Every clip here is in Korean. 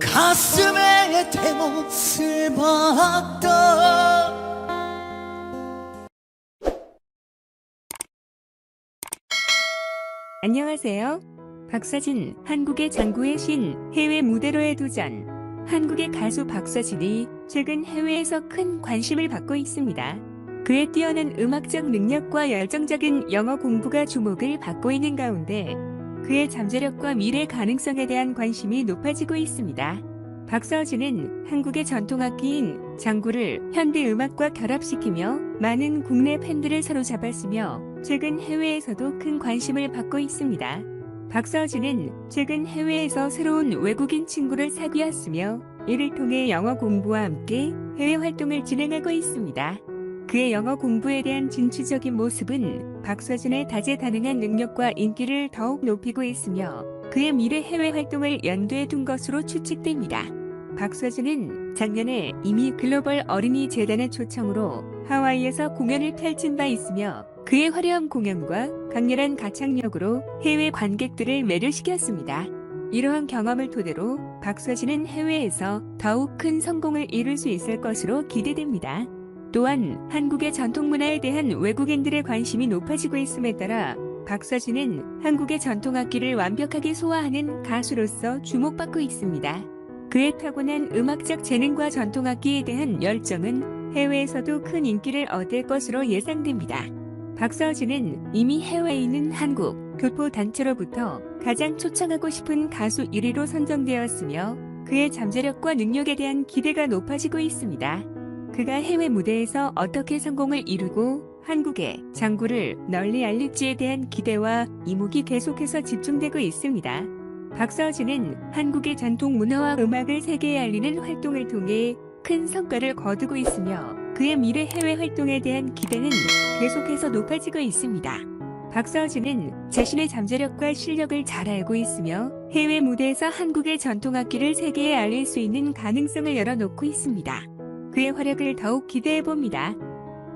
가슴에 대못을 박다 안녕하세요. 박서진, 한국의 장구의 신, 해외 무대로의 도전. 한국의 가수 박서진이 최근 해외에서 큰 관심을 받고 있습니다. 그의 뛰어난 음악적 능력과 열정적인 영어 공부가 주목을 받고 있는 가운데 그의 잠재력과 미래 가능성에 대한 관심이 높아지고 있습니다. 박서진은 한국의 전통악기인 장구를 현대 음악과 결합시키며 많은 국내 팬들을 사로잡았으며 최근 해외에서도 큰 관심을 받고 있습니다. 박서진은 최근 해외에서 새로운 외국인 친구를 사귀었으며 이를 통해 영어 공부와 함께 해외 활동을 진행하고 있습니다. 그의 영어 공부에 대한 진취적인 모습은 박서진의 다재다능한 능력과 인기를 더욱 높이고 있으며 그의 미래 해외 활동을 연두에 둔 것으로 추측됩니다. 박서진은 작년에 이미 글로벌 어린이 재단의 초청으로 하와이에서 공연을 펼친 바 있으며 그의 화려한 공연과 강렬한 가창력으로 해외 관객들을 매료시켰습니다. 이러한 경험을 토대로 박서진은 해외에서 더욱 큰 성공을 이룰 수 있을 것으로 기대됩니다. 또한 한국의 전통 문화에 대한 외국인들의 관심이 높아지고 있음에 따라 박서진은 한국의 전통악기를 완벽하게 소화하는 가수로서 주목받고 있습니다. 그의 타고난 음악적 재능과 전통악기에 대한 열정은 해외에서도 큰 인기를 얻을 것으로 예상됩니다. 박서진은 이미 해외에 있는 한국 교포 단체로부터 가장 초청하고 싶은 가수 1위로 선정되었으며 그의 잠재력과 능력에 대한 기대가 높아지고 있습니다. 그가 해외 무대에서 어떻게 성공을 이루고 한국의 장구를 널리 알릴지에 대한 기대와 이목이 계속해서 집중되고 있습니다. 박서진은 한국의 전통 문화와 음악을 세계에 알리는 활동을 통해 큰 성과를 거두고 있으며 그의 미래 해외 활동에 대한 기대는 계속해서 높아지고 있습니다. 박서진은 자신의 잠재력과 실력을 잘 알고 있으며 해외 무대에서 한국의 전통악기를 세계에 알릴 수 있는 가능성을 열어놓고 있습니다. 그의 활약을 더욱 기대해 봅니다.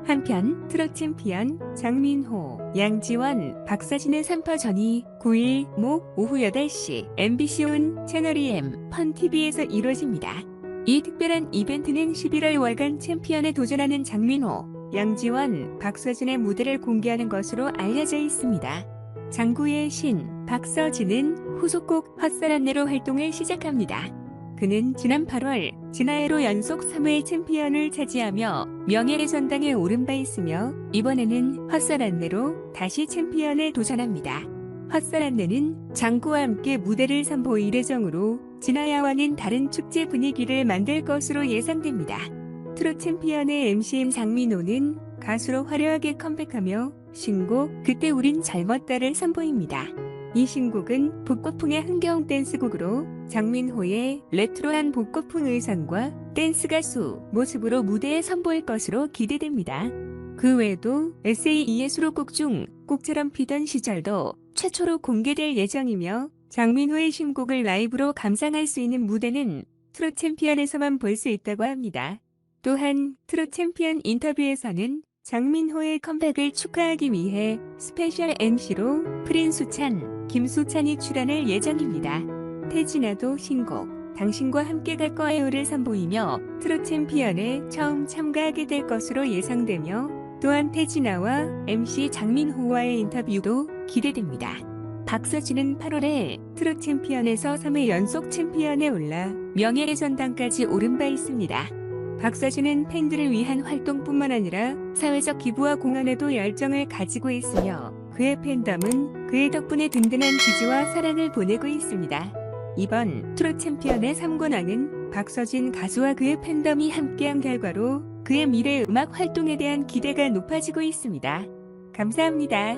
한편 트롯 챔피언 장민호, 양지원, 박서진의 3파전이 9일 목 오후 8시 MBC 온 채널EM 펀TV에서 이루어집니다. 이 특별한 이벤트는 11월 월간 챔피언에 도전하는 장민호, 양지원, 박서진의 무대를 공개하는 것으로 알려져 있습니다. 장구의 신 박서진은 후속곡 헛사람내로 활동을 시작합니다. 그는 지난 8월 진화해로 연속 3회 챔피언을 차지하며 명예의 전당에 오른 바 있으며 이번에는 헛살 안내로 다시 챔피언에 도전합니다. 헛살 안내는 장구와 함께 무대를 선보일 예정으로 진화야와는 다른 축제 분위기를 만들 것으로 예상됩니다. 트롯 챔피언의 MC인 장민호는 가수로 화려하게 컴백하며 신곡 그때 우린 젊었다를 선보입니다. 이 신곡은 복고풍의 흥겨운 댄스곡으로 장민호의 레트로한 복고풍 의상과 댄스 가수 모습으로 무대에 선보일 것으로 기대됩니다. 그 외에도 SAE의 수록곡 중 꼭처럼 피던 시절도 최초로 공개될 예정이며 장민호의 신곡을 라이브로 감상할 수 있는 무대는 트롯 챔피언에서만 볼 수 있다고 합니다. 또한 트롯 챔피언 인터뷰에서는 장민호의 컴백을 축하하기 위해 스페셜 MC로 프린수찬, 김수찬이 출연할 예정입니다. 태진아도 신곡 당신과 함께 갈 거예요를 선보이며 트롯 챔피언에 처음 참가하게 될 것으로 예상되며 또한 태진아와 MC 장민호와의 인터뷰도 기대됩니다. 박서진은 8월에 트롯 챔피언에서 3회 연속 챔피언에 올라 명예의 전당까지 오른 바 있습니다. 박서진은 팬들을 위한 활동뿐만 아니라 사회적 기부와 공헌에도 열정을 가지고 있으며 그의 팬덤은 그의 덕분에 든든한 지지와 사랑을 보내고 있습니다. 이번 트롯 챔피언의 3관왕은 박서진 가수와 그의 팬덤이 함께한 결과로 그의 미래 음악 활동에 대한 기대가 높아지고 있습니다. 감사합니다.